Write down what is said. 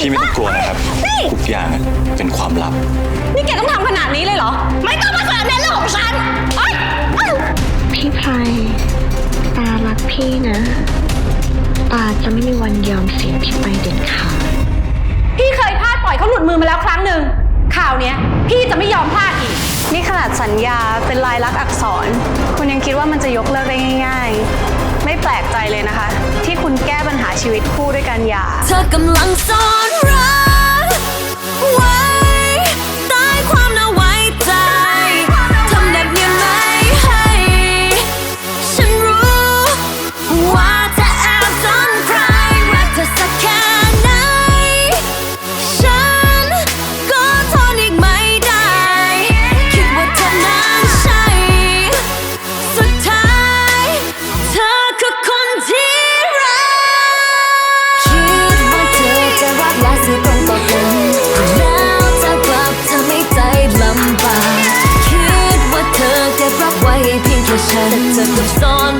พี่ไม่ต้องกลัวนะครับทุกอย่างอะเป็นความลับ นี่แกต้องทำขนาดนี้เลยเหรอ ไม่ต้องมาแสดงเรื่องของฉันเอ้ยเอ้ยพี่ไพรตารักพี่นะ ตาจะไม่มีวันยอมเสียพี่ไปเด็ดขาด พี่เคยพลาดปล่อยเขาหลุดมือมาแล้วครั้งหนึ่งข่าวเนี้ย พี่จะไม่ยอมพลาดอีก นี่ขนาดสัญญาเป็นลายลักษณ์อักษร คุณยังคิดว่ามันจะยกเลิกได้ง่าย ๆ ไม่แปลกใจเลยนะคะ ที่คุณแก้ปัญหาชีวิตคู่ด้วยการหย่า เธอกำลังซ่อนำบากคิดว่าเธอเก็บรักไว้เพียงแค่ฉันแต่เธอกลับซ่อนรั